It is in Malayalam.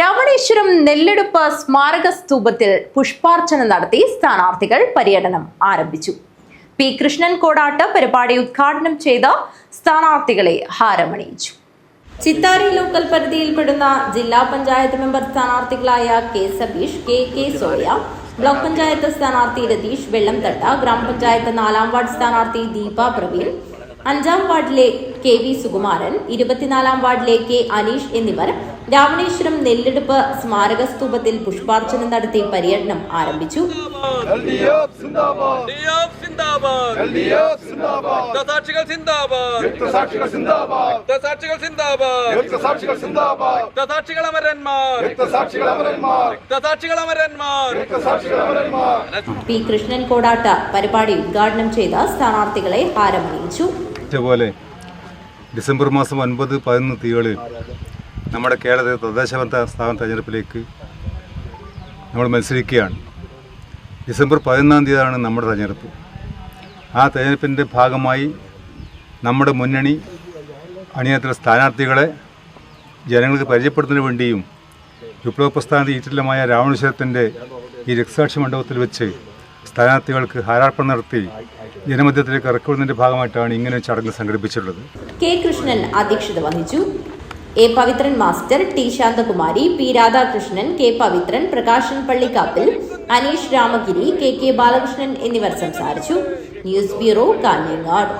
രാവണേശ്വരം നെല്ലെടുപ്പ് സ്മാരക സ്തൂപത്തിൽ പുഷ്പാർച്ചന നടത്തി സ്ഥാനാർത്ഥികൾ പര്യടനം ആരംഭിച്ചു. പി. കൃഷ്ണൻ കോടാട്ട് പരിപാടി ഉദ്ഘാടനം ചെയ്ത സ്ഥാനാർത്ഥികളെ ഹാരമണിയിച്ചു. ചിത്താരി ലോക്കൽ പരിധിയിൽപ്പെടുന്ന ജില്ലാ panchayat member സ്ഥാനാർത്ഥികളായ K. Sabeesh K. K. Soya block panchayat സ്ഥാനാർത്ഥി രതീഷ് വെള്ളംതട്ട ഗ്രാമപഞ്ചായത്ത് നാലാം വാർഡ് സ്ഥാനാർത്ഥി ദീപ പ്രവീൺ അഞ്ചാം വാർഡിലെ കെ വി സുകുമാരൻ ഇരുപത്തിനാലാം വാർഡിലെ കെ അനീഷ് എന്നിവർ രാവണേശ്വരം നെല്ലെടുപ്പ് സ്മാരക സ്തൂപത്തിൽ പുഷ്പാർച്ചന നടത്തി പര്യടനം ആരംഭിച്ചു. പി കൃഷ്ണൻ കോടാട്ട പരിപാടി ഉദ്ഘാടനം ചെയ്ത സ്ഥാനാർത്ഥികളെ ഹാരമണിയിച്ചു പോലെ ഡിസംബർ മാസം ഒൻപത് പതിനൊന്ന് തീയതികളിൽ നമ്മുടെ കേരളത്തിലെ തദ്ദേശഭരണ സ്ഥാപന തെരഞ്ഞെടുപ്പിലേക്ക് നമ്മൾ മത്സരിക്കുകയാണ്. ഡിസംബർ പതിനൊന്നാം തീയതിയാണ് നമ്മുടെ തെരഞ്ഞെടുപ്പ്. ആ തെരഞ്ഞെടുപ്പിന്റെ ഭാഗമായി നമ്മുടെ മുന്നണി അണിയത്തിലെ സ്ഥാനാർത്ഥികളെ ജനങ്ങൾക്ക് പരിചയപ്പെടുത്തുന്നതിന് വേണ്ടിയും വിപ്ലവ പ്രസ്ഥാനത്തെ ഈറ്റില്ലമായ രാവണേശ്വരത്തിന്റെ ഈ രക്തസാക്ഷി മണ്ഡപത്തിൽ വെച്ച് സ്ഥാനാർത്ഥികൾക്ക് ഹാരാർപ്പണം നടത്തി ജനമധ്യത്തിലേക്ക് ഇറക്കുന്നതിന്റെ ഭാഗമായിട്ടാണ് ഇങ്ങനെ ചടങ്ങ് സംഘടിപ്പിച്ചിട്ടുള്ളത്. കെ കൃഷ്ണൻ അധ്യക്ഷത വഹിച്ചു. A Pavithran master T Shanthakumari P Radhakrishnan K Pavithran Prakashan Pallikkappil Aneesh Ramagiri K K Balakrishnan എന്നിവർ സംസാരിച്ചു. News bureau Kanhangad.